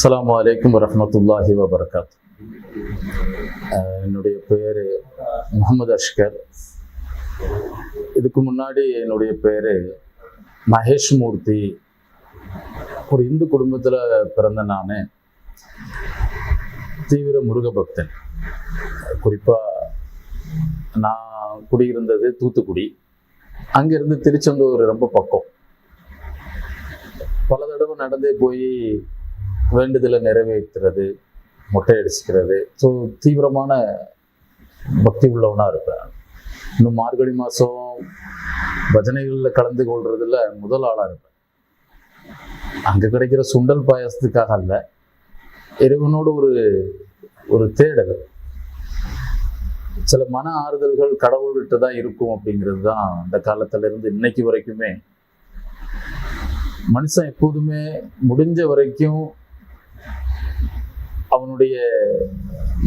அஸ்லாம் வலைக்கம் வரமத்துல்லாஹி வபரகாத். என்னுடைய பேர் முகமது அஷ்கர். இதுக்கு முன்னாடி என்னுடைய பேர் மகேஷ் மூர்த்தி ஒரு இந்து குடும்பத்தில் பிறந்த நான். தீவிர முருக பக்தன் குறிப்பாக நான் குடியிருந்தது தூத்துக்குடி. அங்கேருந்து திருச்செந்தூர் ரொம்ப பக்கம். பல தடவை நடந்தே போய் வேண்டுதலை நிறைவேற்றுறது மொட்டை அடிச்சுக்கிறது ஸோ தீவிரமான பக்தி உள்ளவனாக இருப்பேன். இன்னும் மார்கழி மாதம் பஜனைகளில் கலந்து கொள்றதுல முதல் ஆளாக இருப்பேன். அங்கே கிடைக்கிற சுண்டல் பாயாசத்துக்காக அல்ல இறைவனோட ஒரு ஒரு தேடல். சில மன ஆறுதல்கள் கடவுள்கிட்ட தான் இருக்கும் அப்படிங்கிறது தான் அந்த காலத்துல இருந்து இன்னைக்கு வரைக்குமே. மனுஷன் எப்போதுமே முடிஞ்ச வரைக்கும் அவனுடைய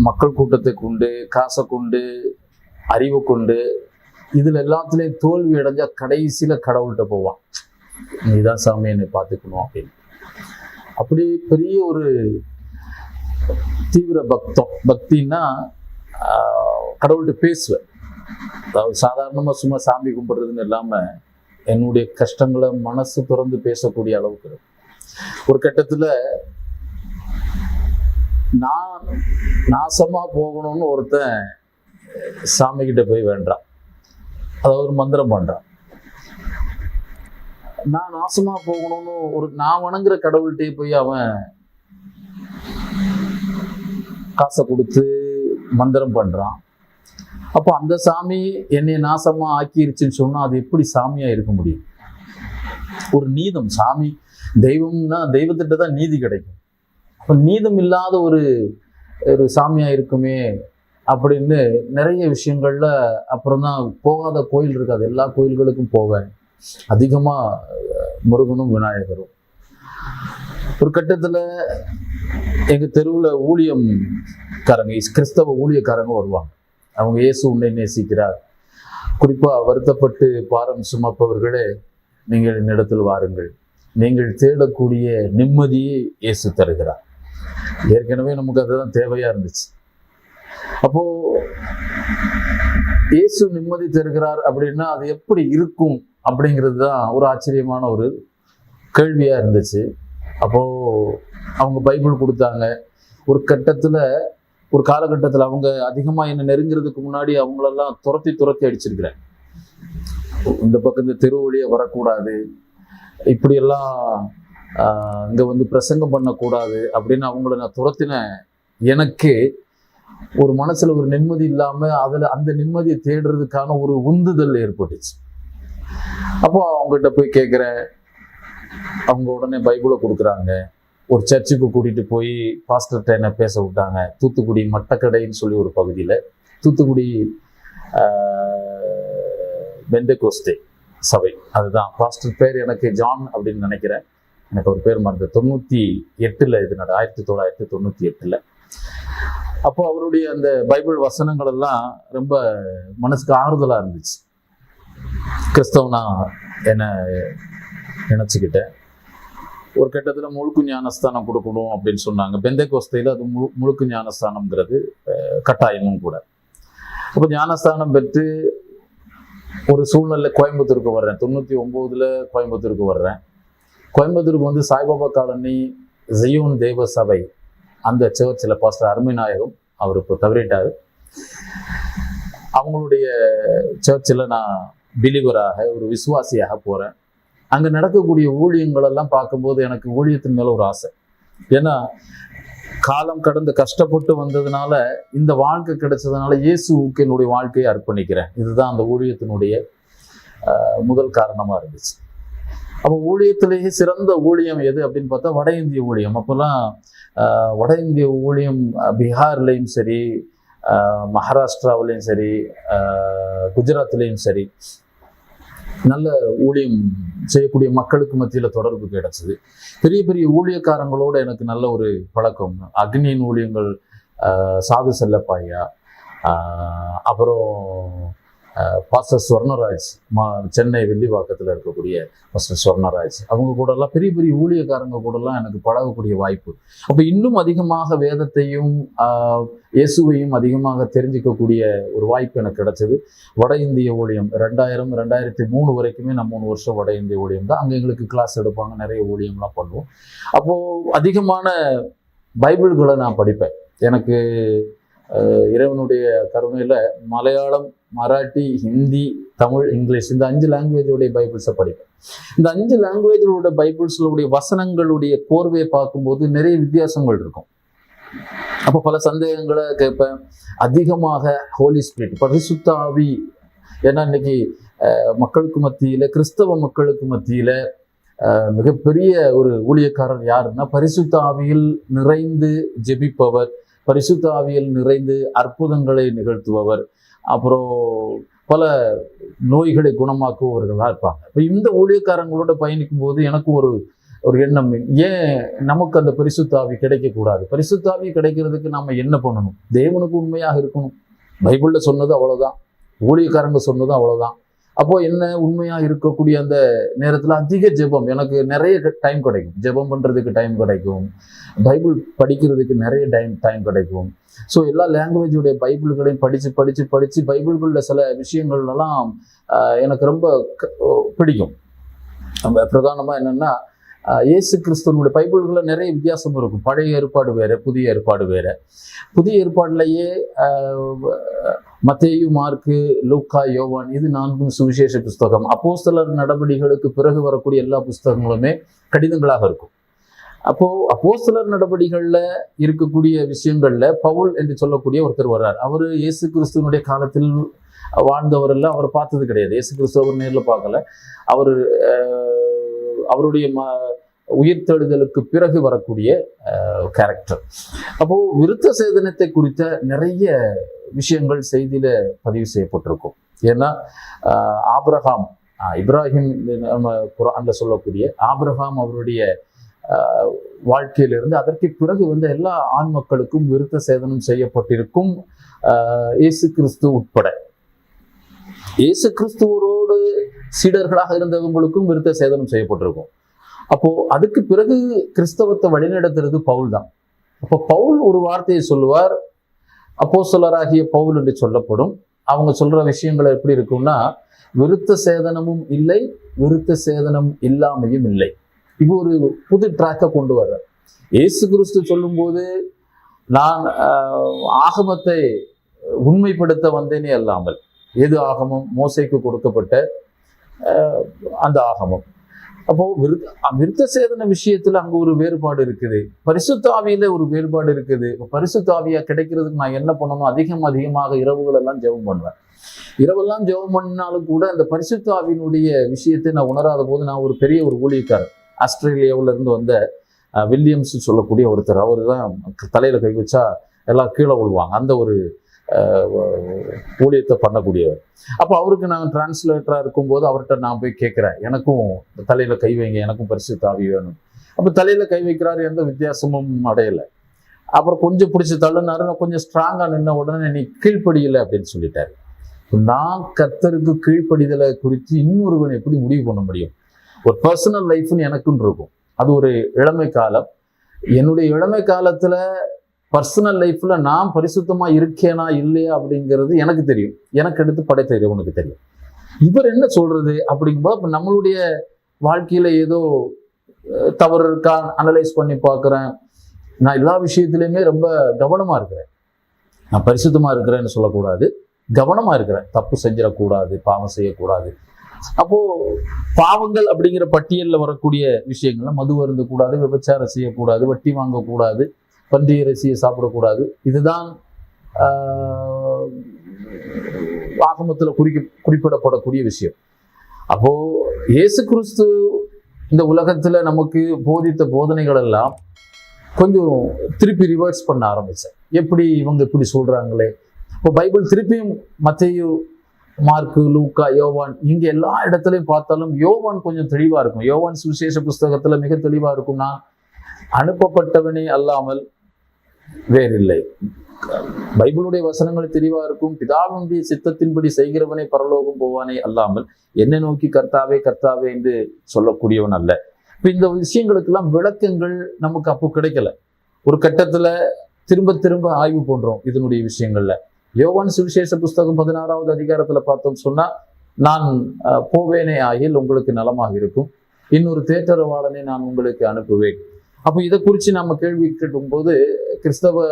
மக்கள் கூட்டத்தை கொண்டு காசை கொண்டு அறிவை கொண்டு இதுல எல்லாத்துலேயும் தோல்வி அடைஞ்சா கடைசியில கடவுள்கிட்ட போவான். நீதான் சாமி என்னை பார்த்துக்கணும் அப்படின்னு. அப்படி பெரிய ஒரு தீவிர பக்தம். பக்தின்னா கடவுள்கிட்ட பேசுவேன். அதாவது சாதாரணமாக சும்மா சாமி கும்பிடுறதுன்னு இல்லாமல் என்னுடைய கஷ்டங்களை மனசு திறந்து பேசக்கூடிய அளவுக்கு இருக்கும். ஒரு கட்டத்தில் நான் நாசமாக போகணும்னு ஒருத்தன் சாமிக்கிட்ட போய் வேண்டான் அதாவது ஒரு மந்திரம் பண்ணுறான் நான் நாசமாக போகணும்னு ஒரு நான் வணங்குற கடவுள்கிட்டே போய் அவன் காசை கொடுத்து மந்திரம் பண்ணுறான் அப்போ அந்த சாமி என்னை நாசமாக ஆக்கிருச்சுன்னு சொன்னால் அது எப்படி சாமியாக இருக்க முடியும்? ஒரு நீதம். சாமி தெய்வம்னா தெய்வத்திட்ட தான் நீதி கிடைக்கும். அப்போ நீதம் இல்லாத ஒரு ஒரு சாமியாக இருக்குமே அப்படின்னு நிறைய விஷயங்கள்ல அப்புறம் தான் போகாத கோயில் இருக்காது. எல்லா கோயில்களுக்கும் போவேன். அதிகமாக முருகனும் விநாயகரும். ஒரு கட்டத்தில் எங்கள் தெருவில் ஊழியம்காரங்க இஸ் கிறிஸ்தவ ஊழியக்காரங்க வருவாங்க. அவங்க இயேசு உன்னை நேசிக்கிறார். குறிப்பாக வருத்தப்பட்டு பாரம் சுமப்பவர்களே நீங்கள் என்னிடத்தில் வாருங்கள். நீங்கள் தேடக்கூடிய நிம்மதியை இயேசு தருகிறார். ஏற்கனவே நமக்கு அதுதான் தேவையா இருந்துச்சு. அப்போ இயேசு நிம்மதி தருகிறார் அப்படின்னா அது எப்படி இருக்கும் அப்படிங்கிறது தான் ஒரு ஆச்சரியமான ஒரு கேள்வியா இருந்துச்சு. அப்போ அவங்க பைபிள் கொடுத்தாங்க. ஒரு கட்டத்துல ஒரு காலகட்டத்தில் அவங்க அதிகமாக என்னை நெருங்கிறதுக்கு முன்னாடி அவங்களெல்லாம் துரத்தி துரத்தி அடிச்சிருக்கிறேன் இந்த பக்கம் இந்த தெரு வழியை வரக்கூடாது. இப்படியெல்லாம் இங்கே வந்து பிரசங்கம் பண்ணக்கூடாது அப்படின்னு அவங்கள நான் துரத்தின எனக்கு ஒரு மனசில் ஒரு நிம்மதி இல்லாமல் அதில் அந்த நிம்மதியை தேடுறதுக்கான ஒரு உந்துதல் ஏற்பட்டுச்சு. அப்போ அவங்ககிட்ட போய் கேட்குற அவங்க உடனே பைபிளை கொடுக்குறாங்க. ஒரு சர்ச்சுக்கு கூட்டிட்டு போய் பாஸ்டர்கிட்ட என்ன பேச விட்டாங்க. தூத்துக்குடி மட்டக்கடைன்னு சொல்லி ஒரு பகுதியில். தூத்துக்குடி பெந்தகோஸ்தே சபை. அதுதான். பாஸ்டர் பேர் எனக்கு ஜான் அப்படின்னு நினைக்கிறேன். எனக்கு ஒரு பேர் மறந்து தொண்ணூற்றி எட்டில் இது நட ஆயிரத்தி தொள்ளாயிரத்தி தொண்ணூற்றி எட்டில். அப்போ அவருடைய அந்த பைபிள் வசனங்கள் எல்லாம் ரொம்ப மனசுக்கு ஆறுதலாக இருந்துச்சு. கிறிஸ்தவனா என்ன நினச்சிக்கிட்டேன். ஒரு கட்டத்தில் முழுக்கு ஞானஸ்தானம் கொடுக்கணும் அப்படின்னு சொன்னாங்க. பெந்தை கோஸ்தையில் அது முழு முழுக்கு ஞானஸ்தானம்ங்கிறது கட்டாயமும் கூட. அப்போ ஞானஸ்தானம் பெற்று ஒரு சூழ்நிலை கோயம்புத்தூருக்கு வர்றேன். தொண்ணூற்றி ஒம்போதில் கோயம்புத்தூருக்கு வர்றேன். கோயம்புத்தூருக்கு வந்து சாய்பாபா காலனி ஜெயோன் தேவ சபை அந்த சர்ச்சில் பாஸ்டர் அருமைநாயகம் அவர் இப்போ தவறிட்டார். அவங்களுடைய சர்ச்சில் நான் பிலீவராக ஒரு விசுவாசியாக போகிறேன் அங்கே நடக்கக்கூடிய ஊழியங்களெல்லாம் பார்க்கும்போது எனக்கு ஊழியத்தின் மேலே ஒரு ஆசை. ஏன்னா காலம் கடந்து கஷ்டப்பட்டு வந்ததுனால இந்த வாழ்க்கை கிடைச்சதுனால இயேசுவுக்கு என்னுடைய வாழ்க்கையை அர்ப்பணிக்கிறேன். இதுதான் அந்த ஊழியத்தினுடைய முதல் காரணமாக இருந்துச்சு. அப்போ ஊழியத்திலேயே சிறந்த ஊழியம் எது அப்படின்னு பார்த்தா வட இந்திய ஊழியம். அப்போல்லாம் வட இந்திய ஊழியம் பீகார்லேயும் சரி மகாராஷ்டிராவிலையும் சரி குஜராத்லேயும் சரி நல்ல ஊழியம் செய்யக்கூடிய மக்களுக்கு மத்தியில் தொடர்பு கிடைச்சது. பெரிய பெரிய ஊழியக்காரங்களோட எனக்கு நல்ல ஒரு பழக்கம். அக்னியின் ஊழியங்கள் சாது செல்லப்பாயா அப்புறம் பாஸ்டர் ஸ்வர்ணராஜ் மா சென்னை வெள்ளிவாக்கத்தில் இருக்கக்கூடிய பாஸ்டர் ஸ்வர்ணராஜ். அவங்க கூடலாம் பெரிய பெரிய ஊழியக்காரங்க கூடலாம் எனக்கு பழகக்கூடிய வாய்ப்பு. அப்போ இன்னும் அதிகமாக வேதத்தையும் இயேசுவையும் அதிகமாக தெரிஞ்சுக்கக்கூடிய ஒரு வாய்ப்பு எனக்கு கிடைச்சது. வட இந்திய ஊழியம் ரெண்டாயிரம் ரெண்டாயிரத்தி மூணு வரைக்குமே நான் மூணு வருஷம் வட இந்திய ஊழியம் தான். அங்கே எங்களுக்கு கிளாஸ் எடுப்பாங்க நிறைய ஊழியம்லாம் பண்ணுவோம். அப்போது அதிகமான பைபிள்களை நான் படிப்பேன். எனக்கு இறைவனுடைய கருணையில் மலையாளம் மராட்டி ஹிந்தி தமிழ் இங்கிலீஷ் இந்த அஞ்சு லாங்குவேஜோடைய பைபிள்ஸை படிப்பேன் இந்த அஞ்சு லாங்குவேஜோட பைபிள்ஸ்களுடைய வசனங்களுடைய கோர்வையை பார்க்கும்போது நிறைய வித்தியாசங்கள் இருக்கும். அப்போ பல சந்தேகங்களை கேட்பேன். அதிகமாக ஹோலி ஸ்பிரிட் பரிசுத்த ஆவி ஏன்னா இன்னைக்கு மக்களுக்கு மத்தியில் கிறிஸ்தவ மக்களுக்கு மத்தியில் மிகப்பெரிய ஒரு ஊழியக்காரர் யாருன்னா பரிசுத்த ஆவியில் நிறைந்து ஜெபிப்பவர். பரிசுத்தாவியில் நிறைந்து அற்புதங்களை நிகழ்த்துபவர். அப்புறம் பல நோய்களை குணமாக்குபவர்களாக இருப்பாங்க. இப்போ இந்த ஊழியக்காரங்களோட பயணிக்கும் போது எனக்கு ஒரு ஒரு எண்ணம். ஏன் நமக்கு அந்த பரிசுத்தாவி கிடைக்கக்கூடாது? பரிசுத்தாவி கிடைக்கிறதுக்கு நம்ம என்ன பண்ணணும்? தேவனுக்கு உண்மையாக இருக்கணும். பைபிளில் சொன்னது அவ்வளோதான் ஊழியக்காரங்க சொன்னது அவ்வளோதான் அப்போ என்ன உண்மையா இருக்கக்கூடிய அந்த நேரத்தில் அதிக ஜெபம். எனக்கு நிறைய டைம் கிடைக்கும். ஜெபம் பண்றதுக்கு டைம் கிடைக்கும். பைபிள் படிக்கிறதுக்கு நிறைய டைம் டைம் கிடைக்கும். ஸோ எல்லா லாங்குவேஜுடைய பைபிள்களையும் படித்து படித்து படித்து பைபிள்களில் சில விஷயங்கள்லாம் எனக்கு ரொம்ப க- பிடிக்கும். நம்ம பிரதானமாக என்னென்னா இயேசு கிறிஸ்துவனுடைய பைபிள்களில் நிறைய வித்தியாசம் இருக்கும். பழைய ஏற்பாடு வேறு புதிய ஏற்பாடு வேறு. புதிய ஏற்பாடுலையே மத்தேயு மார்க்கு லூக்கா யோவான் இது நான்கும் சுவிசேஷ புஸ்தகம். அப்போஸ்தலர் நடவடிக்கைகளுக்கு பிறகு வரக்கூடிய எல்லா புஸ்தகங்களுமே கடிதங்களாக இருக்கும். அப்போ அப்போஸ்தலர் நடவடிகளில் இருக்கக்கூடிய விஷயங்கள்ல பவுல் என்று சொல்லக்கூடிய ஒருத்தர் வர்றார். அவர் இயேசு கிறிஸ்துவனுடைய காலத்தில் வாழ்ந்தவரெல்லாம் அவர் பார்த்தது கிடையாது. இயேசு கிறிஸ்துவர் நேரில் பார்க்கல. அவர் அவருடைய ம உயிர்த்தெழுதலுக்கு பிறகு வரக்கூடிய கேரக்டர் அப்போ விருத்த சேதனத்தை குறித்த நிறைய விஷயங்கள் செய்தியில பதிவு செய்யப்பட்டிருக்கும். ஏன்னா ஆப்ரஹாம் ஆஹ், இப்ராஹிம் நம்ம குரான்ல சொல்லக்கூடிய ஆப்ரஹாம் அவருடைய வாழ்க்கையிலிருந்து அதற்கு பிறகு வந்து எல்லா ஆண் மக்களுக்கும் விருத்த சேதனம் செய்யப்பட்டிருக்கும் இயேசு கிறிஸ்து உட்பட. இயேசு கிறிஸ்துவரோடு சீடர்களாக இருந்தவங்களுக்கும் விருத்த சேதனம் செய்யப்பட்டிருக்கும். அப்போ அதுக்கு பிறகு கிறிஸ்தவத்தை வழிநடத்துறது பவுல் தான் அப்போ பவுல் ஒரு வார்த்தையை சொல்லுவார் அப்போ அப்போஸ்தலராகிய பவுல் என்று சொல்லப்படும். அவங்க சொல்ற விஷயங்கள் எப்படி இருக்கும்னா விருத்த சேதனமும் இல்லை விருத்த சேதனம் இல்லாமையும் இல்லை. இது ஒரு புது ட்ராக்கை கொண்டு வர்ற இயேசு கிறிஸ்து சொல்லும்போது நான் ஆகமத்தை உண்மைப்படுத்த வந்தேனே அல்லாமல் எது ஆகமம்? மோசைக்கு கொடுக்கப்பட்ட அந்த ஆகமம். அப்போ விருத்த விருத்த சேதன விஷயத்துல அங்க ஒரு வேறுபாடு இருக்குது. பரிசுத்தாவியில ஒரு வேறுபாடு இருக்குது. இப்ப கிடைக்கிறதுக்கு நான் என்ன பண்ணணும்? அதிகம் அதிகமாக இரவுகள் எல்லாம் ஜெபம் பண்ணுவேன். இரவெல்லாம் ஜெபம் பண்ணாலும் கூட அந்த பரிசுத்தாவினுடைய விஷயத்தை நான் உணராத போது நான் ஒரு பெரிய ஒரு ஊழியக்காரர் ஆஸ்திரேலியாவில இருந்து வந்த வில்லியம்ஸ் சொல்லக்கூடிய ஒருத்தர். அவர் தான் தலையில கை வச்சா எல்லாம் கீழே விழுவாங்க. அந்த ஒரு ஊழியத்தை பண்ணக்கூடியவர். அப்போ அவருக்கு நான் டிரான்ஸ்லேட்டராக இருக்கும்போது அவர்கிட்ட நான் போய் கேட்குறேன். எனக்கும் தலையில் கை வைங்க எனக்கும் பரிசு தாவி வேணும். அப்போ தலையில் கை வைக்கிறாரு எந்த வித்தியாசமும் அடையலை. அப்புறம் கொஞ்சம் பிடிச்சி தள்ளுனாரு நான் கொஞ்சம் ஸ்ட்ராங்காக நின்ன உடனே நீ கீழ்ப்படியலை அப்படின்னு சொல்லிட்டாரு. நான் கத்தருக்கு கீழ்ப்படிதலை குறித்து இன்னொருவன் எப்படி முடிவு பண்ண முடியும்? ஒரு பர்சனல் லைஃப்னு எனக்குன்னு இருக்கும். அது ஒரு இளமை காலம். என்னுடைய இளமை காலத்தில் பர்சனல் லைஃப்பில் நான் பரிசுத்தமாக இருக்கேனா இல்லையா அப்படிங்கிறது எனக்கு தெரியும். எனக்கு எடுத்து படைத்த இறைவனுக்கு தெரியும். இவர் என்ன சொல்கிறது அப்படிங்கும்போது அப்ப நம்மளுடைய வாழ்க்கையில் ஏதோ தவறு இருக்கா? அனலைஸ் பண்ணி பார்க்குறேன். நான் எல்லா விஷயத்துலையுமே ரொம்ப கவனமாக இருக்கிறேன். நான் பரிசுத்தமாக இருக்கிறேன்னு சொல்லக்கூடாது. கவனமாக இருக்கிறேன். தப்பு செஞ்சிடக்கூடாது. பாவம் செய்யக்கூடாது. அப்போது பாவங்கள் அப்படிங்கிற பட்டியலில் வரக்கூடிய விஷயங்கள்லாம் மது அருந்தக்கூடாது விபச்சாரம் செய்யக்கூடாது வட்டி வாங்கக்கூடாது. பன்றி இறைச்சியை சாப்பிடக்கூடாது. இதுதான் ஆகமத்தில் குறிக்க குறிப்பிடப்படக்கூடிய விஷயம். அப்போ இயேசு கிறிஸ்து இந்த உலகத்தில் நமக்கு போதித்த போதனைகள் எல்லாம் கொஞ்சம் திருப்பி ரிவர்ஸ் பண்ண ஆரம்பித்தேன் எப்படி இவங்க இப்படி சொல்கிறாங்களே இப்போ பைபிள் திருப்பியும் மத்தையு மார்க்கு லூக்கா யோவான் இங்கே எல்லா இடத்துலையும் பார்த்தாலும் யோவான் கொஞ்சம் தெளிவாக இருக்கும். யோவான் சுவிசேஷ புஸ்தகத்தில் மிக தெளிவாக இருக்கும்னா அனுப்பப்பட்டவனே அல்லாமல் வேறில்லை. பைபிளுடைய வசனங்கள் தெளிவா இருக்கும். பிதாவுடைய சித்தத்தின்படி செய்கிறவனே பரலோகம் போவானே அல்லாமல் என்னை நோக்கி கர்த்தாவே கர்த்தாவே என்று சொல்லக்கூடியவன் அல்ல. இப்ப இந்த விஷயங்களுக்கெல்லாம் விளக்கங்கள் நமக்கு அப்போ கிடைக்கல. ஒரு கட்டத்துல திரும்ப திரும்ப ஆய்வு பண்றோம் இதனுடைய விஷயங்கள்ல. யோவான் சுவிசேஷ புஸ்தகம் பதினாறாவது அதிகாரத்துல பார்த்தோம் சொன்னா நான் அஹ், போவேனே ஆகியில் உங்களுக்கு நலமாக இருக்கும். இன்னொரு தேட்டரவாளனை நான் உங்களுக்கு அனுப்புவேன். அப்போ இதை குறித்து நம்ம கேள்வி கேட்கும்போது கிறிஸ்தவ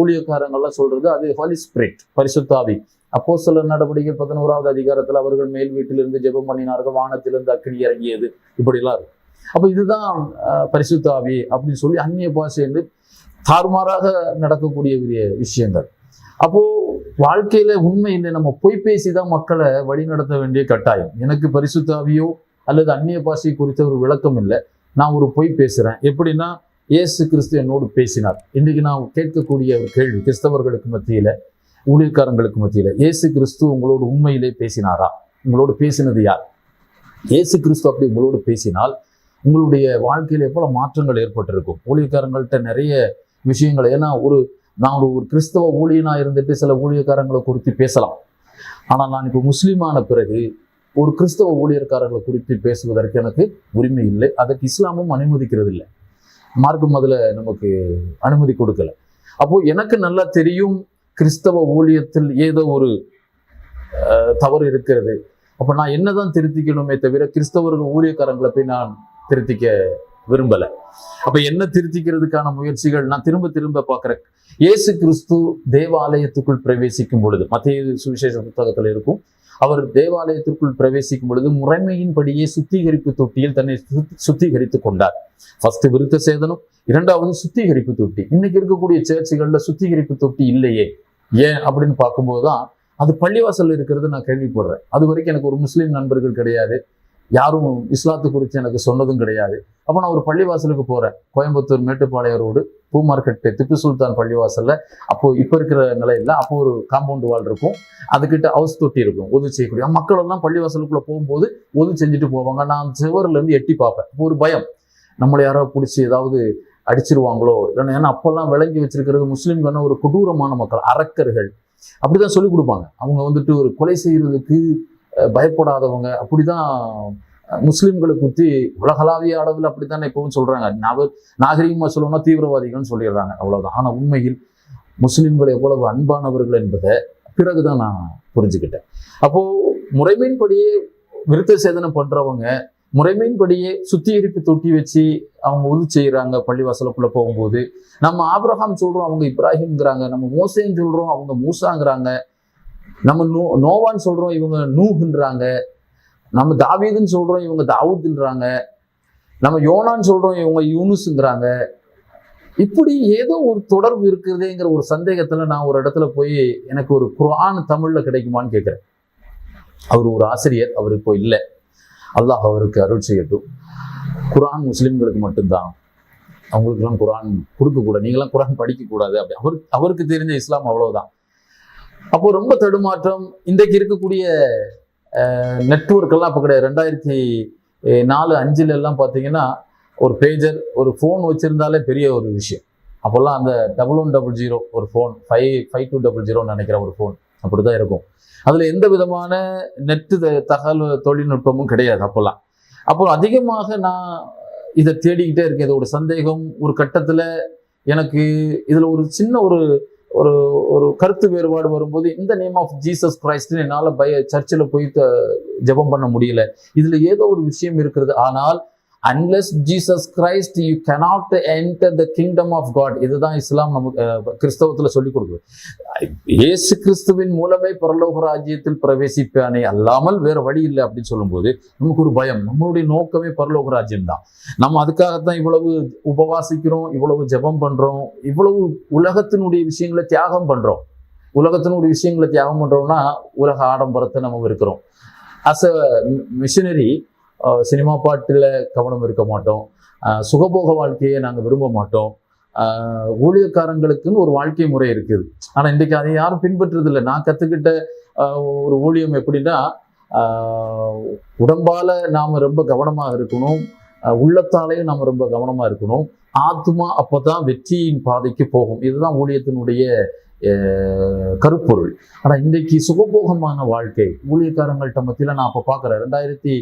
ஊழியக்காரங்கள்லாம் சொல்றது அது ஹாலி ஸ்பிரிட் பரிசுத்தாவி. அப்போ சில நடவடிக்கை பதினோராவது அதிகாரத்தில் அவர்கள் மேல் வீட்டிலிருந்து ஜெபம் பண்ணினார்கள் வானத்திலிருந்து அக்கினி இறங்கியது. இப்படிலாம் இருக்கும் அப்போ இதுதான் பரிசுத்தாவி அப்படின்னு சொல்லி அந்நிய பாஷை என்று தாறுமாறாக நடக்கக்கூடிய ஒரு விஷயங்கள். அப்போ வாழ்க்கையில உண்மை இல்லை. நம்ம பொய் பேசி தான் மக்களை வழிநடத்த வேண்டிய கட்டாயம். எனக்கு பரிசுத்தாவியோ அல்லது அந்நிய பாஷை குறித்த ஒரு விளக்கம் இல்லை. நான் ஒரு பொய் பேசுகிறேன் எப்படின்னா இயேசு கிறிஸ்து என்னோடு பேசினார். இன்றைக்கு நான் கேட்கக்கூடிய ஒரு கேள்வி கிறிஸ்தவர்களுக்கு மத்தியில் ஊழியக்காரங்களுக்கு மத்தியில் இயேசு கிறிஸ்து உங்களோடு உண்மையிலே பேசினாரா? உங்களோடு பேசினது யார்? இயேசு கிறிஸ்து அப்படி உங்களோடு பேசினால் உங்களுடைய வாழ்க்கையில் எவ்வளோ மாற்றங்கள் ஏற்பட்டிருக்கும்? ஊழியக்காரங்கள்ட்ட நிறைய விஷயங்கள் ஏன்னா ஒரு நான் ஒரு ஒரு கிறிஸ்தவ ஊழியனா இருந்துட்டு சில ஊழியக்காரங்களை குறித்து பேசலாம். ஆனால் நான் இப்போ முஸ்லீமான பிறகு ஒரு கிறிஸ்தவ ஊழியர்காரர்களை குறித்து பேசுவதற்கு எனக்கு உரிமை இல்லை. அதற்கு இஸ்லாமும் அனுமதிக்கிறது இல்லை மார்க்கம் அதில் நமக்கு அனுமதி கொடுக்கல. அப்போது எனக்கு நல்லா தெரியும் கிறிஸ்தவ ஊழியத்தில் ஏதோ ஒரு தவறு இருக்கிறது. அப்போ நான் என்னதான் திருத்திக்கணுமே தவிர கிறிஸ்தவர்கள் ஊழியக்காரங்களை போய் நான் திருத்திக்க விரும்பலை. அப்போ என்ன திருத்திக்கிறதுக்கான முயற்சிகள்? நான் திரும்ப திரும்ப பார்க்குறேன். இயேசு கிறிஸ்து தேவாலயத்துக்குள் பிரவேசிக்கும் பொழுது மத்திய சுவிசேஷ புத்தகத்தில் இருக்கும். அவர் தேவாலயத்திற்குள் பிரவேசிக்கும் பொழுது முறைமையின்படியே சுத்திகரிப்பு தொட்டியில் தன்னை சுத்தி- சுத்திகரித்துக் கொண்டார். ஃபர்ஸ்ட் விருத்த சேதனம் இரண்டாவது சுத்திகரிப்பு தொட்டி. இன்னைக்கு இருக்கக்கூடிய சேர்ச்சிகளில் சுத்திகரிப்பு தொட்டி இல்லையே. ஏன் அப்படின்னு பார்க்கும்போது தான் அது பள்ளிவாசல் இருக்கிறது நான் கேள்விப்படுறேன். அது வரைக்கும் எனக்கு ஒரு முஸ்லீம் நண்பர்கள் கிடையாது. யாரும் இஸ்லாத்து குறித்து எனக்கு சொன்னதும் கிடையாது. அப்போ நான் ஒரு பள்ளிவாசலுக்கு போகிறேன் கோயம்புத்தூர் மேட்டுப்பாளையம் ரோடு பூ மார்க்கெட் திப்பு சுல்தான் பள்ளிவாசலில். அப்போது இப்போ இருக்கிற நிலையில் அப்போ ஒரு காம்பவுண்ட் வால் இருக்கும். அதுக்கிட்ட ஹவுஸ் தொட்டி இருக்கும். உதவி செய்யக்கூடிய மக்கள் எல்லாம் பள்ளிவாசலுக்குள்ளே போகும்போது உதவி செஞ்சுட்டு போவாங்க. நான் சுவர்லேருந்து எட்டி பார்ப்பேன். இப்போ ஒரு பயம். நம்மளை யாரோ பிடிச்சி ஏதாவது அடிச்சிருவாங்களோ இல்லைன்னா ஏன்னா அப்போல்லாம் விளங்கி வச்சிருக்கிறது முஸ்லீம்கான ஒரு கொடூரமான மக்கள் அரக்கர்கள். அப்படிதான் சொல்லி கொடுப்பாங்க. அவங்க வந்துட்டு ஒரு கொலை செய்கிறதுக்கு பயப்படாதவங்க. அப்படிதான் முஸ்லீம்களை குத்தி உலகளாவிய அளவில் அப்படித்தானே இப்பவும் சொல்றாங்க. அவர் நாகரிகமாக சொல்லணும்னா தீவிரவாதிகள்னு சொல்லிடுறாங்க. அவ்வளவுதான். ஆனா உண்மையில் முஸ்லீம்கள் எவ்வளவு அன்பானவர்கள் என்பதை பிறகுதான் நான் புரிஞ்சுக்கிட்டேன். அப்போ முறைமையின்படியே விருத்த சேதனம் பண்றவங்க முறைமையின்படியே சுத்திகரிப்பு தொட்டி வச்சு அவங்க உது செய்கிறாங்க பள்ளிவாசலுக்குள்ளே போகும்போது. நம்ம ஆப்ரஹாம் சொல்கிறோம் அவங்க இப்ராஹிம்ங்கிறாங்க. நம்ம மோசைன்னு சொல்கிறோம் அவங்க மூசாங்கிறாங்க. நம்ம நோ நோவான்னு சொல்கிறோம் இவங்க நூகுன்றாங்க நம்ம தாவீதுன்னு சொல்கிறோம் இவங்க தாவூத்ன்றாங்க. நம்ம யோனான்னு சொல்கிறோம் இவங்க யூனுஸுங்கிறாங்க. இப்படி ஏதோ ஒரு தொடர்பு இருக்குதுங்கிற ஒரு சந்தேகத்தில் நான் ஒரு இடத்துல போய் எனக்கு ஒரு குரான் தமிழில் கிடைக்குமான்னு கேட்குறேன் அவர் ஒரு ஆசிரியர் அவர் இப்போ இல்லை. அல்லாஹ் அவருக்கு அருள் செய்யட்டும். குரான் முஸ்லீம்களுக்கு மட்டும்தான். அவங்களுக்கெல்லாம் குரான் கொடுக்கக்கூடாது நீங்களாம் குரான் படிக்கக்கூடாது. அப்படி அவர் அவருக்கு தெரிஞ்ச இஸ்லாம் அவ்வளோதான் அப்போ ரொம்ப தடுமாற்றம் இன்றைக்கு இருக்கக்கூடிய நெட்ஒர்க்கெல்லாம் இப்போ கிடையாது. ரெண்டாயிரத்தி நாலு அஞ்சுல எல்லாம் பார்த்தீங்கன்னா ஒரு பேஜர் ஒரு ஃபோன் வச்சுருந்தாலே பெரிய ஒரு விஷயம். அப்போல்லாம் அந்த டபுள் ஒன் டபுள் ஜீரோ ஒரு phone five five two double ஜீரோன்னு நினைக்கிற ஒரு ஃபோன் அப்படி தான் இருக்கும். அதில் எந்த விதமான நெட்டு தகவல் தொழில்நுட்பமும் கிடையாது அப்போல்லாம். அப்போ அதிகமாக நான் இதை தேடிக்கிட்டே இருக்கேன். இதோட சந்தேகம் ஒரு கட்டத்தில் எனக்கு இதில் ஒரு சின்ன ஒரு ஒரு ஒரு கருத்து வேறுபாடு வரும்போது இந்த நேம் ஆஃப் ஜீசஸ் கிரைஸ்ட்னு என்னால் பய சர்ச்சில் போய் ஜபம் ஜெபம் பண்ண முடியல. இதில் ஏதோ ஒரு விஷயம் இருக்கிறது. ஆனால் unless Jesus Christ you cannot enter the kingdom of God இதுதான் இஸ்லாம் நமக்கு கிறிஸ்தவத்தில் சொல்லிக் சொல்லி கொடுக்குது. இயேசு கிறிஸ்துவின் மூலமே பரலோக ராஜ்யத்தில் பிரவேசிப்பானே அல்லாமல் வேறு வழி இல்லை அப்படின்னு சொல்லும்போது நமக்கு ஒரு பயம். நம்மளுடைய நோக்கமே பரலோக ராஜ்யம் தான் நம்ம அதுக்காகத்தான் இவ்வளவு உபவாசிக்கிறோம் இவ்வளவு ஜெபம் பண்ணுறோம் இவ்வளவு உலகத்தினுடைய விஷயங்களை தியாகம் பண்ணுறோம் உலகத்தினுடைய விஷயங்களை தியாகம் பண்ணுறோம்னா உலக ஆடம்பரத்தை நம்ம இருக்கிறோம் அஸ் அ மிஷினரி சினிமா பாட்டில் கவனம் இருக்க மாட்டோம். சுகபோக வாழ்க்கையை நாங்கள் விரும்ப மாட்டோம். ஊழியக்காரங்களுக்குன்னு ஒரு வாழ்க்கை முறை இருக்குது. ஆனால் இன்றைக்கி அதை யாரும் பின்பற்றுறதில்லை. நான் கற்றுக்கிட்ட ஒரு ஊழியம் எப்படின்னா உடம்பால் நாம் ரொம்ப கவனமாக இருக்கணும். உள்ளத்தாலையும் நாம் ரொம்ப கவனமாக இருக்கணும். ஆத்மா அப்பதான் வெற்றியின் பாதைக்கு போகும். இதுதான் ஊழியத்தினுடைய கருப்பொருள். ஆனால் இன்றைக்கு சுகபோகமான வாழ்க்கை ஊழியக்காரங்கள்ட்ட மத்தியில் நான் அப்போ பார்க்குறேன் ரெண்டாயிரத்தி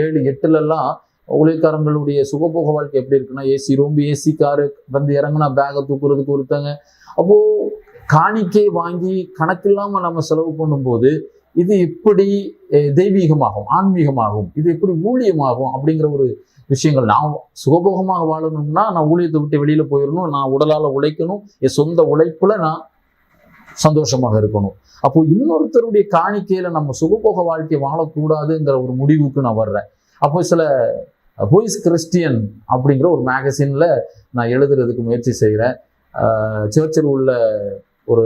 ஏழு எட்டுலலாம் ஊழியக்காரங்களுடைய சுகபோக வாழ்க்கை எப்படி இருக்குன்னா ஏசி ரூம் ஏசி காரு வந்து இறங்குனா பேகை தூக்குறதுக்கு ஒருத்தங்க. அப்போது காணிக்கை வாங்கி கணக்கில்லாமல் நம்ம செலவு பண்ணும்போது இது எப்படி தெய்வீகமாகும் ஆன்மீகமாகும் இது எப்படி ஊழியமாகும் அப்படிங்கிற ஒரு விஷயங்கள். நான் சுகபோகமாக வாழணும்னா நான் ஊழியத்தை விட்டு வெளியில் போயிடணும். நான் உடலால் உழைக்கணும். என் சொந்த உழைப்பில் நான் சந்தோஷமாக இருக்கணும். அப்போ இன்னொருத்தருடைய காணிக்கையில் நம்ம சுகபோக வாழ்க்கை வாழக்கூடாதுங்கிற ஒரு முடிவுக்கு நான் வர்றேன். அப்போ சில போய்ஸ் கிறிஸ்டியன் அப்படிங்கிற ஒரு மேகசினில் நான் எழுதுறதுக்கு முயற்சி செய்கிறேன் சர்ச்சில் உள்ள ஒரு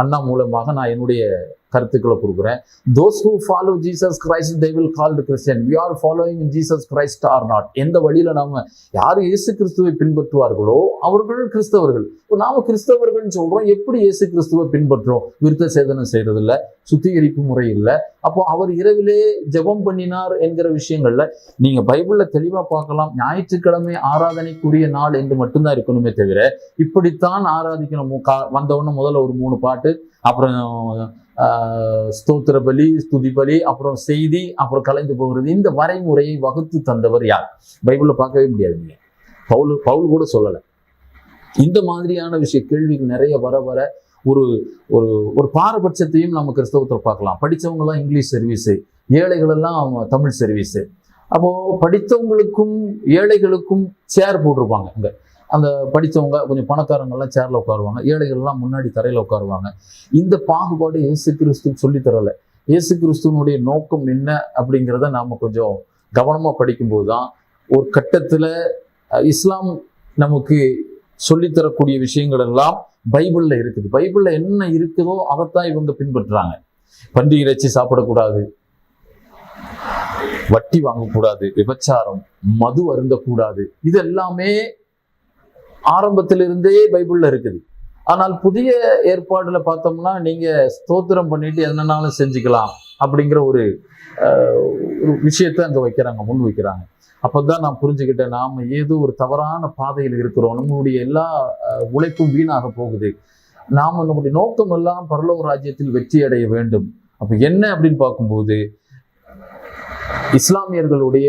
அண்ணா மூலமாக நான் என்னுடைய கருத்துக்களை கொடுக்குறேன். Those who follow Jesus Christ they will called Christian we are following Jesus Christ are not எந்த வழியில் நாம் யார் இயேசு கிறிஸ்துவை பின்பற்றுவார்களோ அவர்கள் கிறிஸ்தவர்கள். இப்போ நாம் கிறிஸ்தவர்கள்னு சொல்கிறோம் எப்படி இயேசு கிறிஸ்துவை பின்பற்றுறோம்? விருத்த சேதனம் செய்கிறதில்ல சுத்திகரிப்பு முறை இல்லை. அப்போ அவர் இரவிலே ஜெபம் பண்ணினார் என்கிற விஷயங்கள்ல நீங்க பைபிள்ல தெளிவா பார்க்கலாம். ஞாயிற்றுக்கிழமை ஆராதனைக்குரிய நாள் என்று மட்டும்தான் இருக்கணுமே தவிர இப்படித்தான் ஆராதிக்கணும். கா- வந்தவொன்னே முதல்ல ஒரு மூணு பாட்டு அப்புறம் ஸ்தோத்திர பலி ஸ்துதி பலி அப்புறம் செய்தி அப்புறம் கலைந்து போகிறது. இந்த வரைமுறையை வகுத்து தந்தவர் யார்? பைபிளில் பார்க்கவே முடியாது நீங்கள் பவுல் பவுல் கூட சொல்லலை. இந்த மாதிரியான விஷய கேள்விகள் நிறைய வர வர ஒரு ஒரு ஒரு பாரபட்சத்தையும் நம்ம கிறிஸ்தவத்தில் பார்க்கலாம். படித்தவங்களாம் இங்கிலீஷ் சர்வீஸு ஏழைகளெல்லாம் தமிழ் சர்வீஸு அப்போது படித்தவங்களுக்கும் ஏழைகளுக்கும் சேர் போட்டிருப்பாங்க அங்கே அந்த படித்தவங்க கொஞ்சம் பணக்காரங்கள்லாம் சேரில் உட்காருவாங்க. ஏழைகள்லாம் முன்னாடி தரையில் உட்காருவாங்க. இந்த பாகுபாடு இயேசு கிறிஸ்து சொல்லி இயேசு கிறிஸ்துவனுடைய நோக்கம் என்ன அப்படிங்கிறத நாம் கொஞ்சம் கவனமாக படிக்கும்போது தான் ஒரு கட்டத்தில் இஸ்லாம் நமக்கு சொல்லித்தரக்கூடிய விஷயங்கள் எல்லாம் பைபிளில் இருக்குது. பைபிளில் என்ன இருக்குதோ அதைத்தான் இவங்க பின்பற்றுறாங்க. பன்றி இறைச்சி சாப்பிடக்கூடாது. வட்டி வாங்கக்கூடாது. விபச்சாரம் மது அருந்தக்கூடாது. இது எல்லாமே ஆரம்பத்திலிருந்தே பைபிளில் இருக்குது. ஆனால் புதிய ஏற்பாடுல பார்த்தோம்னா நீங்க ஸ்தோத்திரம் பண்ணிட்டு என்னன்னாலும் செஞ்சுக்கலாம் அப்படிங்கிற ஒரு ஒரு விஷயத்தை அங்கே வைக்கிறாங்க முன் வைக்கிறாங்க. அப்பதான் நான் புரிஞ்சுக்கிட்டேன் நாம் ஏதோ ஒரு தவறான பாதையில் இருக்கிறோம். நம்மளுடைய எல்லா உழைப்பும் வீணாக போகுது. நாம் நம்முடைய நோக்கம் எல்லாம் பரலோக ராஜ்யத்தில் வெற்றி அடைய வேண்டும். அப்போ என்ன அப்படின்னு பார்க்கும்போது இஸ்லாமியர்களுடைய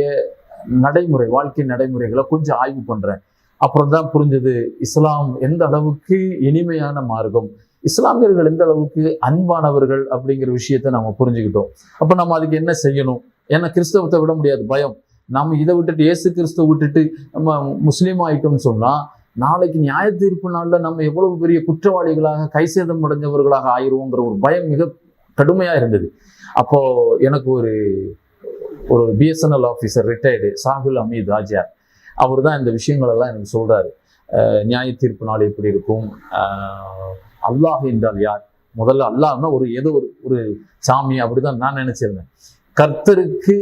நடைமுறை வாழ்க்கை நடைமுறைகளை கொஞ்சம் ஆய்வு பண்ணுறேன் அப்புறம் தான் புரிஞ்சது இஸ்லாம் எந்த அளவுக்கு இனிமையான மார்க்கம்? இஸ்லாமியர்கள் எந்த அளவுக்கு அன்பானவர்கள் அப்படிங்கிற விஷயத்தை நம்ம புரிஞ்சுக்கிட்டோம். அப்போ நம்ம அதுக்கு என்ன செய்யணும்? ஏன்னா கிறிஸ்தவத்தை விட முடியாது பயம். நம்ம இதை விட்டுட்டு இயேசு கிறிஸ்துவ விட்டுட்டு நம்ம முஸ்லீம் ஆகிட்டோம்னு சொன்னால் நாளைக்கு நியாய தீர்ப்பு நாளில் நம்ம எவ்வளவு பெரிய குற்றவாளிகளாக கைசேதம் அடைஞ்சவர்களாக ஆயிருவோங்கிற ஒரு பயம் மிக கடுமையாக இருந்தது. அப்போது எனக்கு ஒரு ஒரு BSNL officer retired Shahul Hameed Hajiyar. அவர் தான் இந்த விஷயங்களெல்லாம் எனக்கு சொல்கிறாரு நியாய தீர்ப்பு நாள் எப்படி இருக்கும்? அல்லாஹ் என்றால் யார்? முதல்ல அல்லாஹ்னா ஒரு ஏதோ ஒரு ஒரு சாமி அப்படிதான் நான் நினைச்சிருந்தேன். கர்த்தருக்கு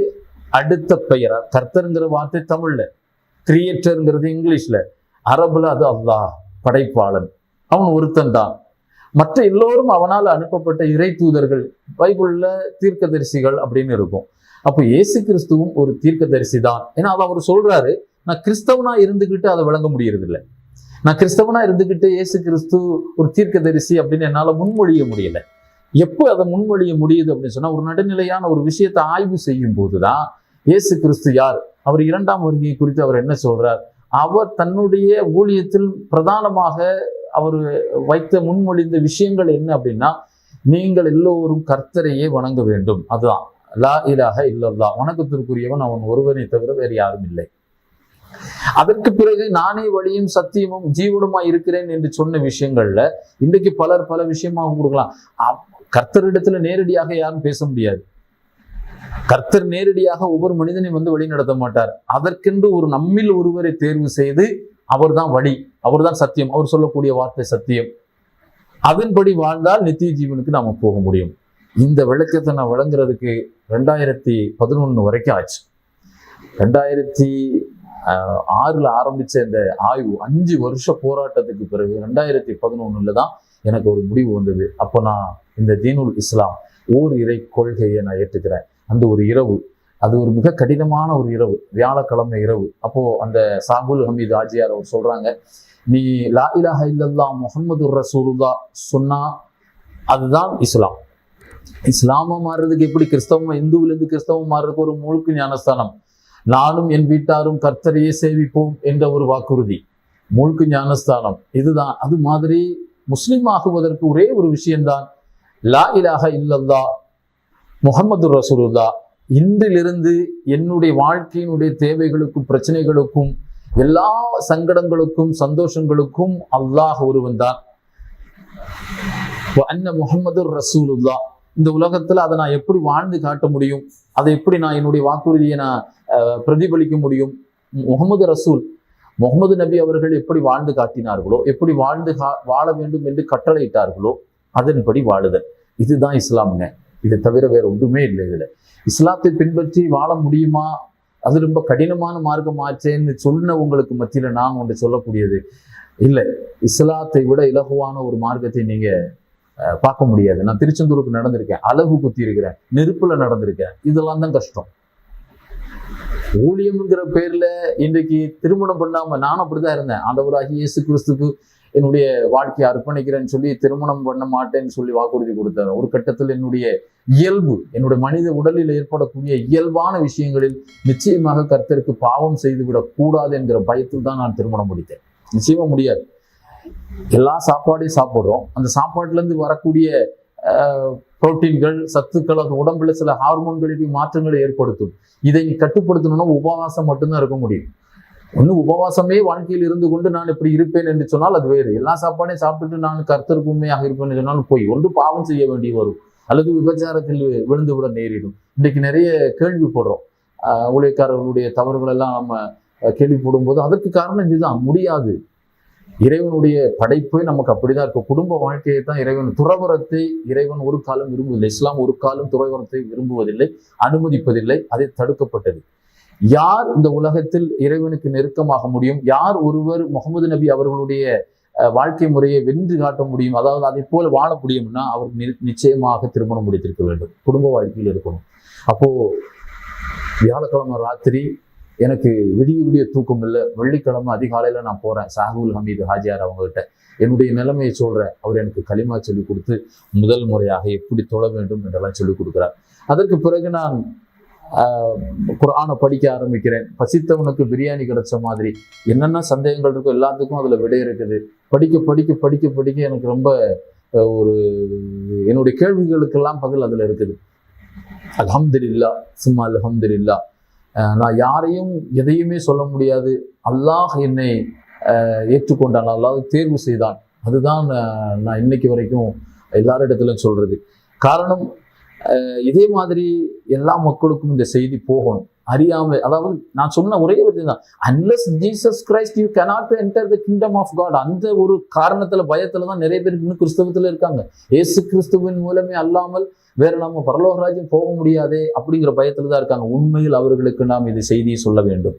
அடுத்த பெயரா கர்த்தருங்கிற வார்த்தை தமிழ்ல. கிரியேட்டருங்கிறது இங்கிலீஷ்ல. அரபுல அது அல்லாஹ் படைப்பாளன். அவன் ஒருத்தன் தான். மற்ற எல்லோரும் அவனால் அனுப்பப்பட்ட இறை தூதர்கள் பைபிளில் தீர்க்கதரிசிகள் அப்படின்னு இருக்கும். அப்போ இயேசு கிறிஸ்துவும் ஒரு தீர்க்கதரிசி தான். ஏன்னா அதை அவர் சொல்றாரு நான் கிறிஸ்தவனா இருந்துக்கிட்டு அதை விளங்க முடியறதில்லை. நான் கிறிஸ்தவனா இருந்துக்கிட்டு இயேசு கிறிஸ்து ஒரு தீர்க்கதரிசி அப்படின்னு என்னால் முன்மொழிய முடியலை. எப்போ அதை முன்மொழிய முடியுது அப்படின்னு சொன்னால் ஒரு நடுநிலையான ஒரு விஷயத்தை ஆய்வு செய்யும் போது தான் இயேசு கிறிஸ்து யார்? அவர் இரண்டாம் வருகை குறித்து அவர் என்ன சொல்றார்? அவர் தன்னுடைய ஊழியத்தில் பிரதானமாக அவர் வைத்த முன்மொழிந்த விஷயங்கள் என்ன அப்படின்னா நீங்கள் எல்லோரும் கர்த்தரையே வணங்க வேண்டும். அதுதான். லா இலாக இல்லல்லா வணக்கத்திற்குரியவன் அவன் ஒருவனை தவிர வேறு யாரும் இல்லை. அதற்கு பிறகு நானே வழியும் சத்தியமும் ஜீவனுமா இருக்கிறேன் என்று சொன்ன விஷயங்கள்ல இன்றைக்கு பலர் பல விஷயமாக கொடுக்கலாம். அப்- கர்த்தரிடத்துல நேரடியாக யாரும் பேச முடியாது. கர்த்தர் நேரடியாக ஒவ்வொரு மனிதனையும் வந்து வழி நடத்த மாட்டார். அதற்கென்று ஒரு நம்மில் ஒருவரை தேர்வு செய்து அவர்தான் வழி அவர்தான் சத்தியம் அவர் சொல்லக்கூடிய வார்த்தை சத்தியம். அதன்படி வாழ்ந்தால் நித்திய ஜீவனுக்கு நாம போக முடியும். இந்த விளக்கத்தை நான் வழங்குறதுக்கு ரெண்டாயிரத்தி பதினொன்று வரைக்கும் ஆச்சு. ரெண்டாயிரத்தி ஆறில் ஆரம்பித்த இந்த ஆய்வு அஞ்சு வருஷ போராட்டத்துக்கு பிறகு ரெண்டாயிரத்தி பதினொன்னுல தான் எனக்கு ஒரு முடிவு வந்தது. அப்போ நான் இந்த தீனுல் இஸ்லாம் ஓர் இறை கொள்கையை நான் ஏற்றுக்கிறேன். அந்த ஒரு இரவு அது ஒரு மிக கடினமான ஒரு இரவு வியாழக்கிழமை இரவு. அப்போது அந்த சாகுல் ஹமீது ஆஜியார் அவர் சொல்கிறாங்க நீ லா இலாஹ இல்லல்லா முகமது ரசூலுல்லா சொன்னா அதுதான் இஸ்லாம். இஸ்லாமா மாறுறதுக்கு எப்படி கிறிஸ்தவம் இந்துவிலிருந்து கிறிஸ்தவம் மாறுறதுக்கு ஒரு முழுக்கு ஞானஸ்தானம். நானும் என் வீட்டாரும் கர்த்தரையே சேவிப்போம் என்ற ஒரு வாக்குறுதி. முழுக்கு ஞானஸ்தானம். இதுதான். அது மாதிரி முஸ்லீம் ஆகுவதற்கு ஒரே ஒரு விஷயம்தான். லா இலாக இல்லல்லா முகமது ரசூலுல்லா இன்றிலிருந்து என்னுடைய வாழ்க்கையினுடைய தேவைகளுக்கும் பிரச்சனைகளுக்கும் எல்லா சங்கடங்களுக்கும் சந்தோஷங்களுக்கும் அல்லாஹ் ஒருவன் தான். அன்ன முகமது ரசூலுல்லா இந்த உலகத்துல அதை நான் எப்படி வாழ்ந்து காட்ட முடியும்? அதை எப்படி நான் என்னுடைய வாக்குறுதியை நான் பிரதிபலிக்க முடியும். முகமது ரசூல் முகமது நபி அவர்கள் எப்படி வாழ்ந்து காட்டினார்களோ எப்படி வாழ்ந்து கா- வாழ வேண்டும் என்று கட்டளையிட்டார்களோ அதன்படி வாழுதல். இதுதான் இஸ்லாம்ங்க. இது தவிர வேற ஒன்றுமே இல்லை இதில். இஸ்லாத்தை பின்பற்றி வாழ முடியுமா? அது ரொம்ப கடினமான மார்க்கம் ஆச்சேன்னு சொன்ன உங்களுக்கு மத்தியில் நான் ஒன்று சொல்லக்கூடியது. இல்லை இஸ்லாத்தை விட இலகுவான ஒரு மார்க்கத்தை நீங்கள் பார்க்க முடியாது. நான் திருச்செந்தூருக்கு நடந்திருக்கேன். அழகு குத்தி இருக்கிறேன் நெருப்பில் நடந்திருக்கேன். இதெல்லாம் தான் கஷ்டம். ஊழியம்ங்கிற பேர்ல இன்றைக்கு திருமணம் பண்ணாம நானும் அப்படிதான் இருந்தேன். ஆண்டவராகி இயேசு கிறிஸ்துக்கு என்னுடைய வாழ்க்கையை அர்ப்பணிக்கிறேன்னு சொல்லி திருமணம் பண்ண மாட்டேன்னு சொல்லி வாக்குறுதி கொடுத்தார். ஒரு கட்டத்தில் என்னுடைய இயல்பு என்னுடைய மனித உடலில் ஏற்படக்கூடிய இயல்பான விஷயங்களில் நிச்சயமாக கர்த்தருக்கு பாவம் செய்துவிடக் கூடாது என்கிற பயத்தில் தான் நான் திருமணம் முடித்தேன். நிச்சயமா முடியாது. எல்லா சாப்பாடையும் சாப்பிட்றோம். அந்த சாப்பாட்டுல இருந்து வரக்கூடிய புரோட்டீன்கள் சத்துக்கள் அது உடம்புல சில ஹார்மோன்களுக்கு மாற்றங்களை ஏற்படுத்தும். இதை நீ கட்டுப்படுத்தணும்னா உபவாசம் மட்டும்தான் இருக்க முடியும். ஒண்ணு உபவாசமே வாழ்க்கையில் இருந்து கொண்டு நான் இப்படி இருப்பேன் என்று சொன்னால் அது வேறு. எல்லா சாப்பாடையும் சாப்பிட்டுட்டு நான் கர்த்தருக்கு உண்மையாக இருப்பேன் சொன்னாலும் போய் ஒன்று பாவம் செய்ய வேண்டி வரும். அல்லது விபச்சாரத்தில் விழுந்து விட நேரிடும். இன்றைக்கு நிறைய கேள்விப்படுறோம். ஊழியக்காரர்களுடைய தவறுகள் எல்லாம் நம்ம கேள்விப்படும் போது அதற்கு காரணம் இதுதான். முடியாது. இறைவனுடைய படைப்பே நமக்கு அப்படிதான் இருக்கும். குடும்ப வாழ்க்கையை தான் இறைவன் துறவரத்தை இறைவன் ஒரு காலம் விரும்புவதில்லை. இஸ்லாம் ஒரு காலம் துறவரத்தை விரும்புவதில்லை அனுமதிப்பதில்லை அதை தடுக்கப்பட்டது. யார் இந்த உலகத்தில் இறைவனுக்கு நெருக்கமாக முடியும்? யார் ஒருவர் முகமது நபி அவர்களுடைய வாழ்க்கை முறையை வென்று காட்ட முடியும்? அதாவது அதை போல வாழ முடியும்னா அவர் நி- நிச்சயமாக திருமணம் முடித்திருக்க வேண்டும். குடும்ப வாழ்க்கையில் இருக்கணும். அப்போ வியாழக்கிழமை ராத்திரி எனக்கு விடிய விடிய தூக்கம் இல்லை. வெள்ளிக்கிழமை அதிகாலையில் நான் போகிறேன் சாகுல் ஹமீது ஹாஜியார் அவங்ககிட்ட. என்னுடைய நிலைமையை சொல்கிறேன் அவர் எனக்கு களிமா சொல்லி கொடுத்து முதல் முறையாக எப்படி தொழ வேண்டும் என்றெல்லாம் சொல்லிக் கொடுக்குறார். அதற்கு பிறகு நான் குரானை படிக்க ஆரம்பிக்கிறேன். பசித்தவனுக்கு பிரியாணி கிடைச்ச மாதிரி என்னென்ன சந்தேகங்கள் இருக்கோ எல்லாத்துக்கும் அதில் விடை இருக்குது. படிக்க படிக்க படிக்க படிக்க எனக்கு ரொம்ப ஒரு என்னுடைய கேள்விகளுக்கெல்லாம் பதில் அதில் இருக்குது. அல்ஹம்துலில்லா சும்மா அல்ஹம்துலில்லா நான் யாரையும் எதையுமே சொல்ல முடியாது. அல்லாஹ் என்னை ஏற்றுக்கொண்டான். அல்லாஹ் தேர்வு செய்தான். அதுதான் நான் இன்னைக்கு வரைக்கும் எல்லாரிடத்திலும் சொல்கிறது காரணம் இதே மாதிரி எல்லா மக்களுக்கும் இந்த செய்தி போகணும். அறியாமல் அதாவது நான் சொன்ன ஒரே விஷயம் தான் unless Jesus Christ you cannot enter the kingdom of God அந்த ஒரு காரணத்துல பயத்துல தான் நிறைய பேர் இன்னும் கிறிஸ்தவத்துல இருக்காங்க. ஏசு கிறிஸ்துவின் மூலமே அல்லாமல் வேற நம்ம பரலோகராஜ்யம் போக முடியாதே அப்படிங்கிற பயத்துல தான் இருக்காங்க. உண்மையில் அவர்களுக்கு நாம் இது செய்தியை சொல்ல வேண்டும்.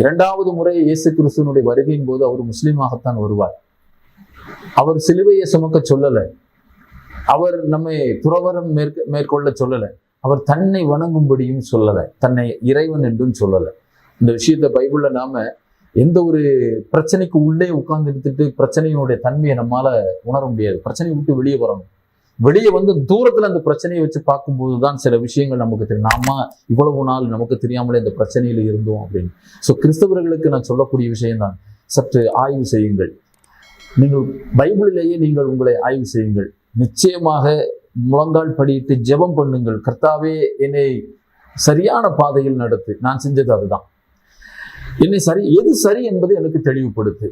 இரண்டாவது முறை இயேசு கிறிஸ்துவனுடைய வருகையின் போது அவர் முஸ்லீமாகத்தான் வருவார். அவர் சிலுவையை சுமக்க சொல்லலை. அவர் நம்மை துறவரம் மேற்க மேற்கொள்ள சொல்லலை. அவர் தன்னை வணங்கும்படியும் சொல்லலை தன்னை இறைவன் என்றும் சொல்லலை. இந்த விஷயத்தை பைபிளில் நாம் எந்த ஒரு பிரச்சனைக்கு உள்ளே உட்கார்ந்து எடுத்துட்டு பிரச்சனையினுடைய தன்மையை நம்மால் உணர முடியாது. பிரச்சனையை விட்டு வெளியே வரணும். வெளியே வந்து தூரத்தில் அந்த பிரச்சனையை வச்சு பார்க்கும்போது தான் சில விஷயங்கள் நமக்கு தெரியும். நாம இவ்வளவு நாள் நமக்கு தெரியாமலே இந்த பிரச்சனையில் இருந்தோம் அப்படின்னு. ஸோ கிறிஸ்தவர்களுக்கு நான் சொல்லக்கூடிய விஷயம்தான் சற்று ஆய்வு செய்யுங்கள். நீங்கள் பைபிளிலேயே நீங்கள் உங்களை ஆய்வு செய்யுங்கள். நிச்சயமாக முழங்கால் படியிட்டு ஜெபம் பண்ணுங்கள். கர்த்தாவே என்னை சரியான பாதையில் நடத்து. நான் செஞ்சது அதுதான். என்னை சரி எது சரி என்பதை எனக்கு தெளிவுபடுத்து.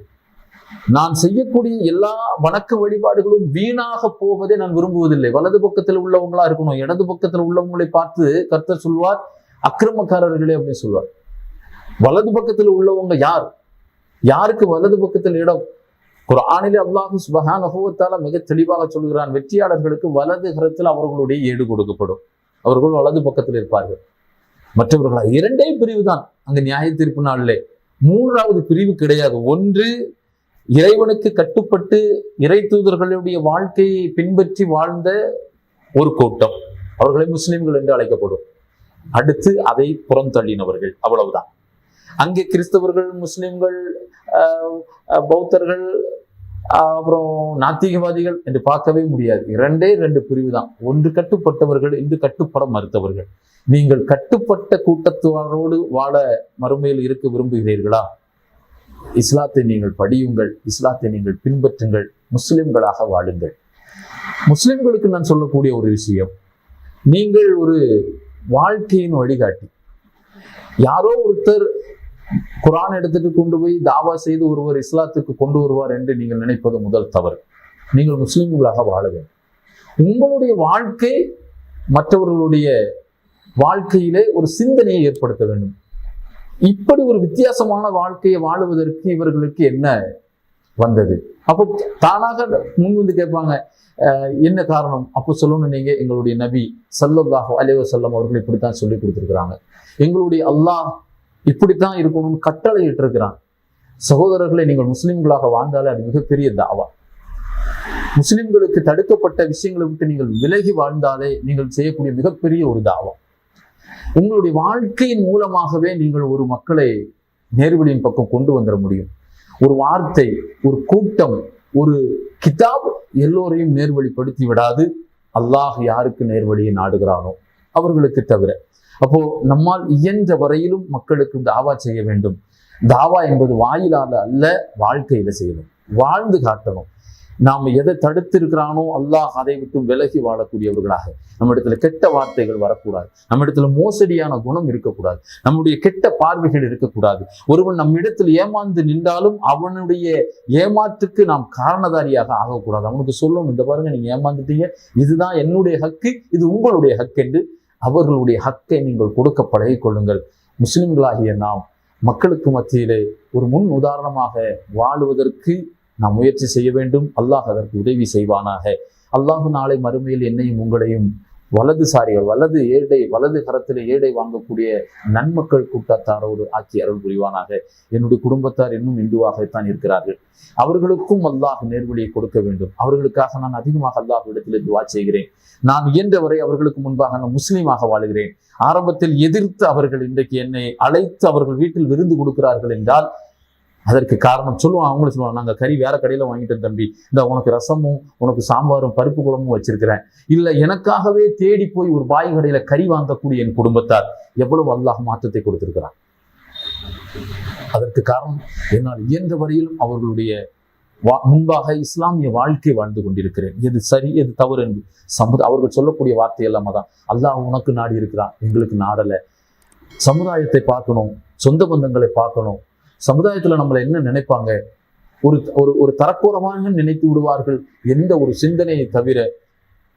நான் செய்யக்கூடிய எல்லா வணக்க வழிபாடுகளும் வீணாக போவதை நான் விரும்புவதில்லை. வலது பக்கத்தில் உள்ளவங்களா இருக்கணும். இடது பக்கத்தில் உள்ளவங்களை பார்த்து கர்த்தர் சொல்வார் அக்கிரமக்காரர்களே அப்படின்னு சொல்வார். வலது பக்கத்தில் உள்ளவங்க யார்? யாருக்கு வலது பக்கத்தில் இடம்? குர்ஆனிலே அல்லாஹு சுபஹானஹு வ மிக தெளிவாக சொல்கிறான் வெற்றியாளர்களுக்கு வலது கரத்தில் அவர்களுடைய ஏடு கொடுக்கப்படும். அவர்கள் வலது பக்கத்தில் இருப்பார்கள். மற்றவர்களா இரண்டே பிரிவு தான். அங்க நியாய தீர்ப்பு நாளிலே மூன்றாவது பிரிவு கிடையாது. ஒன்று இறைவனுக்கு கட்டுப்பட்டு இறை தூதர்களுடைய வாழ்க்கையை பின்பற்றி வாழ்ந்த ஒரு கூட்டம். அவர்களை முஸ்லிம்கள் என்று அழைக்கப்படும். அடுத்து அதை புறந்தள்ளினவர்கள் அவ்வளவுதான். அங்கே கிறிஸ்தவர்கள் முஸ்லிம்கள் பௌத்தர்கள் அப்புறம் நாத்திகவாதிகள் என்று பார்க்கவே முடியாது. இரண்டே ரெண்டு பிரிவு தான் ஒன்று கட்டுப்பட்டவர்கள் இன்று கட்டுப்பட மறுத்தவர்கள். நீங்கள் கட்டுப்பட்ட கூட்டத்தாரோடு வாழ மறுமையில் இருக்க விரும்புகிறீர்களா? இஸ்லாத்தை நீங்கள் படியுங்கள் இஸ்லாத்தை நீங்கள் பின்பற்றுங்கள் முஸ்லிம்களாக வாழுங்கள். முஸ்லிம்களுக்கு நான் சொல்லக்கூடிய ஒரு விஷயம் நீங்கள் ஒரு வாழ்க்கையின் வழிகாட்டி. யாரோ ஒருத்தர் குரான் எடுத்துட்டு கொண்டு போய் தாவா செய்து ஒருவர் இஸ்லாத்துக்கு கொண்டு வருவார் என்று நீங்கள் நினைப்பது முதல் தவறு. நீங்கள் முஸ்லீம்களாக வாழ வேண்டும். உங்களுடைய வாழ்க்கை மற்றவர்களுடைய வாழ்க்கையிலே ஒரு சிந்தனையை ஏற்படுத்த வேண்டும். இப்படி ஒரு வித்தியாசமான வாழ்க்கையை வாழுவதற்கு இவர்களுக்கு என்ன வந்தது? அப்போ தானாக முன் வந்து கேட்பாங்க என்ன காரணம்? அப்போ சொல்லணும் நீங்க எங்களுடைய நபி சல்லல்லாஹு அலேவசல்லம் அவர்கள் இப்படித்தான் சொல்லி கொடுத்துருக்குறாங்க. எங்களுடைய அல்லாஹ் இப்படித்தான் இருக்கணும்னு கட்டளை இட்டிருக்கிறான் சகோதரர்களை நீங்கள் முஸ்லிம்களாக வாழ்ந்தாலே அது மிகப்பெரிய தாவா. முஸ்லிம்களுக்கு தடுக்கப்பட்ட விஷயங்களை விட்டு நீங்கள் விலகி வாழ்ந்தாலே நீங்கள் செய்யக்கூடிய மிகப்பெரிய ஒரு தாவா. உங்களுடைய வாழ்க்கையின் மூலமாகவே நீங்கள் ஒரு மக்களை நேர்வழியின் பக்கம் கொண்டு வந்துட முடியும். ஒரு வார்த்தை ஒரு கூட்டம் ஒரு கிதாப் எல்லோரையும் நேர்வழிப்படுத்தி விடாது. அல்லாஹ் யாருக்கு நேர்வழியை நாடுகிறானோ அவர்களுக்கு தவிர. அப்போ நம்மால் இயன்ற வரையிலும் மக்களுக்கு தாவா செய்ய வேண்டும். தாவா என்பது வாயிலால அல்ல வாழ்க்கையில செய்யணும். வாழ்ந்து காட்டணும். நாம் எதை தடுத்திருக்கிறானோ அல்லாஹ் அதை விட்டு விலகி வாழக்கூடியவர்களாக. நம்ம இடத்துல கெட்ட வார்த்தைகள் வரக்கூடாது. நம்ம இடத்துல மோசடியான குணம் இருக்கக்கூடாது. நம்முடைய கெட்ட பார்வைகள் இருக்கக்கூடாது. ஒருவன் நம் இடத்தில் ஏமாந்து நின்றாலும் அவனுடைய ஏமாற்றுக்கு நாம் காரணதாரியாக ஆகக்கூடாது. அவனுக்கு சொல்லணும் இந்த பாருங்க நீங்க ஏமாந்துட்டீங்க. இதுதான் என்னுடைய ஹக்கு இது உங்களுடைய ஹக்கு என்று அவர்களுடைய ஹக்கை நீங்கள் கொடுக்க பழகிக்கொள்ளுங்கள் முஸ்லிம்களாகிய நாம் மக்களுக்கு மத்தியிலே ஒரு முன் உதாரணமாக வாழுவதற்கு நாம் முயற்சி செய்ய வேண்டும். அல்லாஹ் அதற்கு உதவி செய்வானாக. அல்லாஹ் நாளை மறுமையில் என்னையும் உங்களையும் வலதுசாரிகள் வலது ஏடை வலது கரத்தில் ஏடை வாங்கக்கூடிய நன்மக்கள் கூட்டத்தாரோடு ஆக்கி அருள் புரிவானாக. என்னுடைய குடும்பத்தார் இன்னும் இந்துவாகத்தான் இருக்கிறார்கள். அவர்களுக்கும் அல்லாஹ் நேர்வழியை கொடுக்க வேண்டும். அவர்களுக்காக நான் அதிகமாக அல்லாஹ் இடத்தில் துவா செய்கிறேன். நான் இயன்றவரை அவர்களுக்கு முன்பாக நான் முஸ்லீமாக வாழுகிறேன். ஆரம்பத்தில் எதிர்த்து அவர்கள் இன்றைக்கு என்னை அழைத்து அவர்கள் வீட்டில் விருந்து கொடுக்கிறார்கள் என்றால் அதற்கு காரணம் சொல்லுவான் அவங்களும் சொல்லுவாங்க நாங்கள் கறி வேற கடையில் வாங்கிட்டோம் தம்பி. இந்த உனக்கு ரசமும் உனக்கு சாம்பாரும் பருப்பு குழம்பும் வச்சிருக்கிறேன். இல்லை எனக்காகவே தேடி போய் ஒரு பாய் கடையில் கறி வாங்கக்கூடிய என் குடும்பத்தார் எவ்வளவு அல்லாஹ் மாற்றத்தை கொடுத்திருக்கிறார். அதற்கு காரணம் என்னால் இயன்ற வரையிலும் அவர்களுடைய வா- முன்பாக இஸ்லாமிய வாழ்க்கை வாழ்ந்து கொண்டிருக்கிறேன். எது சரி எது தவறு என்று சமுத அவர்கள் சொல்லக்கூடிய வார்த்தை எல்லாமே தான் அல்லாஹ் உனக்கு நாடி இருக்கிறான் எங்களுக்கு நாடலை. சமுதாயத்தை பார்க்கணும் சொந்த பந்தங்களை பார்க்கணும் சமுதாயத்தில் நம்மளை என்ன நினைப்பாங்க? ஒரு ஒரு ஒரு தரக்குறமாக நினைத்து விடுவார்கள் எந்த ஒரு சிந்தனையை தவிர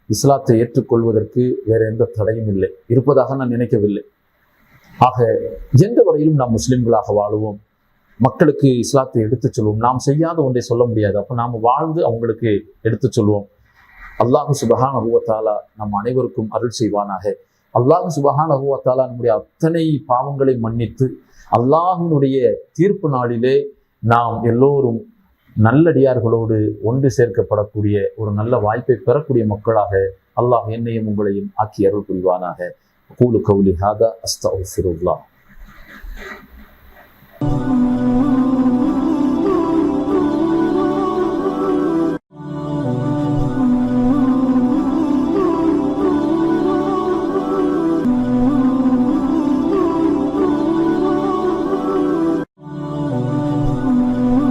இஸ்லாத்தை ஏற்றுக்கொள்வதற்கு வேற எந்த தடையும் இல்லை. இருப்பதாக நான் நினைக்கவில்லை. ஆக எந்த வரையிலும் நாம் முஸ்லிம்களாக வாழுவோம் மக்களுக்கு இஸ்லாத்தை எடுத்துச் சொல்வோம் நாம் செய்யாத ஒன்றை சொல்ல முடியாது. அப்போ நாம் வாழ்ந்து அவங்களுக்கு எடுத்துச் சொல்வோம். அல்லாஹு சுபஹான் அபுவத்தாலா நம் அனைவருக்கும் அருள் செய்வானாக. அல்லாஹ் சுபஹான் அகுவத்தாலா நம்முடைய அத்தனை பாவங்களை மன்னித்து அல்லாஹினுடைய தீர்ப்பு நாளிலே நாம் எல்லோரும் நல்லடியார்களோடு ஒன்று சேர்க்கப்படக்கூடிய ஒரு நல்ல வாய்ப்பை பெறக்கூடிய மக்களாக அல்லாஹ் என்னையும் உங்களையும் ஆக்கி அருள் புரிவானாக. கூலு கவுலி ஹாதா அஸ்தா உஃபிருல்லா